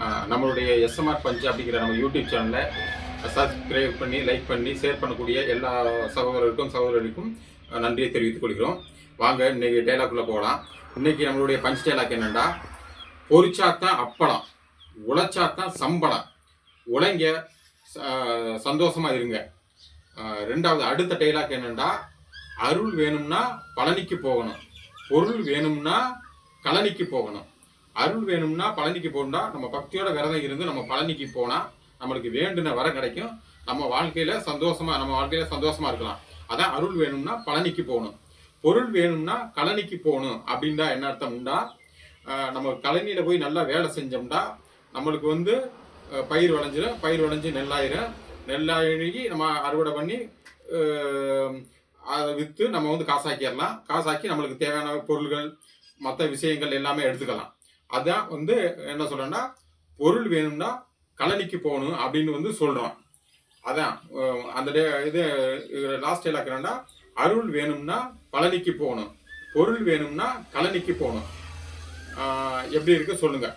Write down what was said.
நம்மளுடைய SMR punch அப்படிங்கிற நம்ம யூடியூப் சேனலை சப்ஸ்கிரைப் பண்ணி லைக் பண்ணி ஷேர் பண்ணக்கூடிய எல்லா சகோதரருக்கும் சகோதரருக்கும் நன்றியை தெரிவித்துக் கொள்கிறோம். வாங்க இன்னைக்கு டேலாக்குள்ளே போகலாம். இன்றைக்கி நம்மளுடைய பஞ்ச் டேலாக் என்னென்னா பொரிச்சாத்தான் அப்பளம் உழைச்சாத்தான் சம்பளம். உழைங்க ச- இருங்க. ரெண்டாவது அடுத்த டைலாக் என்னெண்டா அருள் வேணும்னா பழனிக்கு போகணும். பொருள் வேணும்னா கழனிக்கு போகணும். அருள் வேணும்னா பழனிக்கு போகணும்னா நம்ம பக்தியோட விரதம் இருந்து நம்ம பழனிக்கு போனா நம்மளுக்கு வேண்டுன வர கிடைக்கும். நம்ம வாழ்க்கையில சந்தோஷமா நம்ம வாழ்க்கையில சந்தோஷமா இருக்கலாம். அதான் அருள் வேணும்னா பழனிக்கு போகணும். பொருள் வேணும்னா கழனிக்கு போகணும் அப்படின்னா என்ன அர்த்தம்னா நம்ம கழனியில போய் நல்லா வேலை செஞ்சோம்னா நம்மளுக்கு வந்து பயிர் விளைஞ்சிடும் பயிர் விளைஞ்சு நெல்லாயிரும். நெல்லாயி நம்ம அறுவடை பண்ணி அதை விற்று நம்ம வந்து காசாக்கிடலாம். காசாக்கி நம்மளுக்கு தேவையான பொருள்கள் மற்ற விஷயங்கள் எல்லாமே எடுத்துக்கலாம். அதான் வந்து என்ன சொல்றேன்னா பொருள் வேணும்னா கழனிக்கு போகணும் அப்படின்னு வந்து சொல்றோம். அதான் அந்த டே- இது லாஸ்ட் டைலாக் அருள் வேணும்னா பழனிக்கு போகணும். பொருள் வேணும்னா கழனிக்கு போகணும். எப்படி இருக்கு சொல்லுங்க.